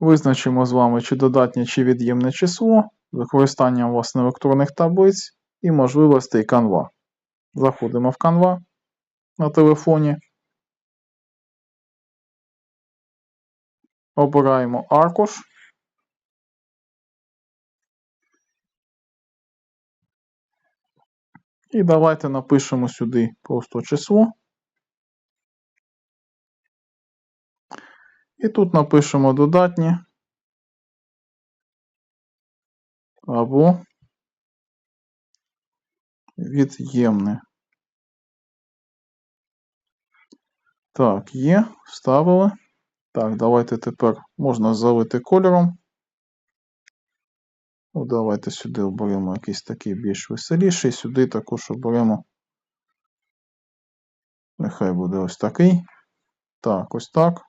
Визначимо з вами, чи додатнє, чи від'ємне число використанням власне електронних таблиць і можливостей Canva. Заходимо в Canva на телефоні. Обираємо аркуш. І давайте напишемо сюди просто число. І тут напишемо додатнє або від'ємне. Так, є, вставили. Так, давайте тепер можна залити кольором. Ну, давайте сюди оберемо якийсь такий більш веселіший. Сюди також оберемо. Нехай буде ось такий. Так, ось так.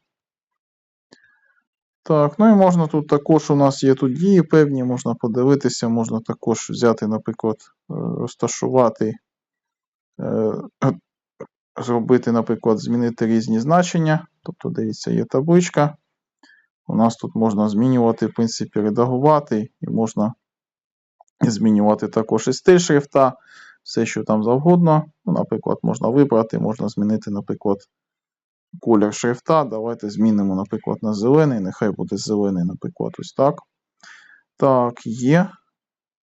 Так, ну і можна тут також у нас є тут дії певні, можна подивитися, можна також взяти, наприклад, е, розташувати, е, зробити, наприклад, змінити різні значення. Тобто, дивіться, є табличка. У нас тут можна змінювати, в принципі, редагувати, і можна змінювати також і стиль шрифта, все, що там завгодно. Ну, Наприклад, можна вибрати, можна змінити, наприклад, колір шрифта. Давайте змінимо, наприклад, на зелений. Нехай буде зелений, наприклад, ось так. Так, є.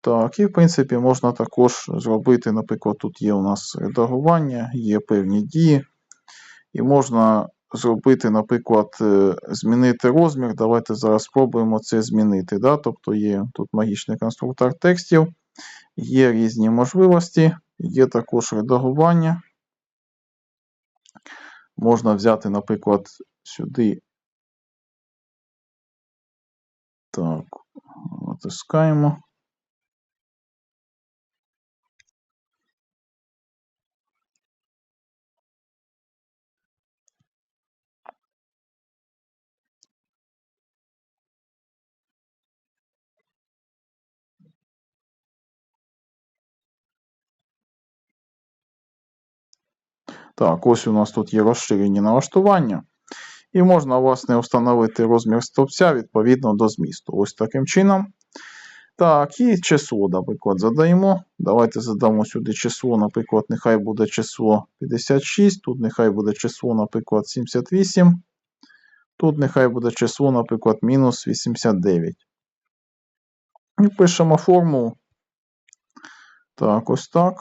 Так, і в принципі можна також зробити, наприклад, тут є у нас редагування, є певні дії. І можна зробити, наприклад, е, змінити розмір. Давайте зараз спробуємо це змінити. Да? Тобто є тут магічний конструктор текстів, є різні можливості, є також редагування. Можна взяти, наприклад, сюди. Так, натискаємо. Так, ось у нас тут є розширені налаштування. І можна, власне, встановити розмір стовпця відповідно до змісту. Ось таким чином. Так, і число, наприклад, задаємо. Давайте задамо сюди число, наприклад, нехай буде число 56, тут нехай буде число, наприклад, 78. Тут нехай буде число, наприклад, мінус 89. І пишемо формулу. Так, ось так.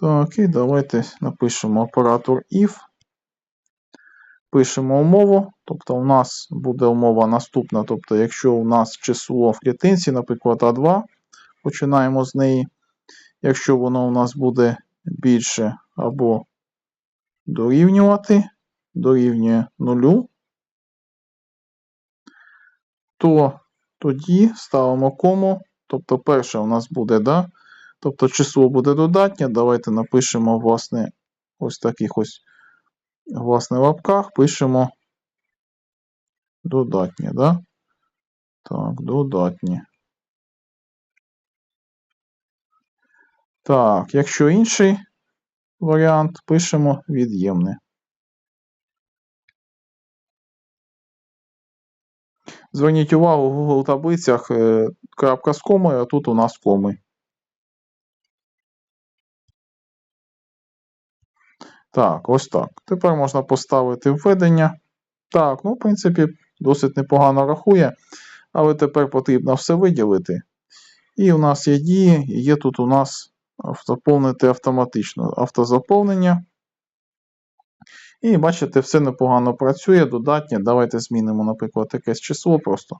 Так, і давайте напишемо оператор if. Пишемо умову. Тобто, у нас буде умова наступна. Тобто, якщо у нас число в клітинці, наприклад, А2, починаємо з неї. Якщо воно у нас буде більше або дорівнювати, дорівнює нулю, то тоді ставимо кому. Тобто, перше у нас буде, да? Тобто число буде додатнє. Давайте напишемо, власне, ось таких ось власне, в лапках пишемо додатнє, да? Так, додатнє. Так, якщо інший варіант, пишемо від'ємне. Зверніть увагу, в Google таблицях е, крапка з комою, а тут у нас коми. Так, ось так. Тепер можна поставити введення. Так, ну, в принципі, досить непогано рахує. Але тепер потрібно все виділити. І у нас є дії, і є тут у нас заповнити автоматично автозаповнення. І бачите, все непогано працює, додатнє. Давайте змінимо, наприклад, якесь число просто.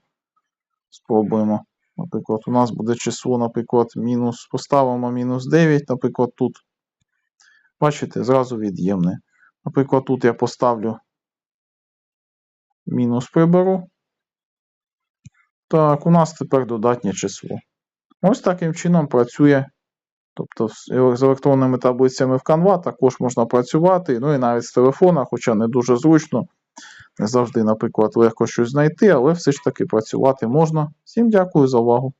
Спробуємо. Наприклад, у нас буде число, наприклад, мінус, поставимо мінус 9, наприклад, тут. Бачите, зразу від'ємне. Наприклад, тут я поставлю мінус приберу. Так, у нас тепер додатнє число. Ось таким чином працює. Тобто, з електронними таблицями в Canva також можна працювати. Ну і навіть з телефона, хоча не дуже зручно. Не завжди, наприклад, легко щось знайти, але все ж таки працювати можна. Всім дякую за увагу.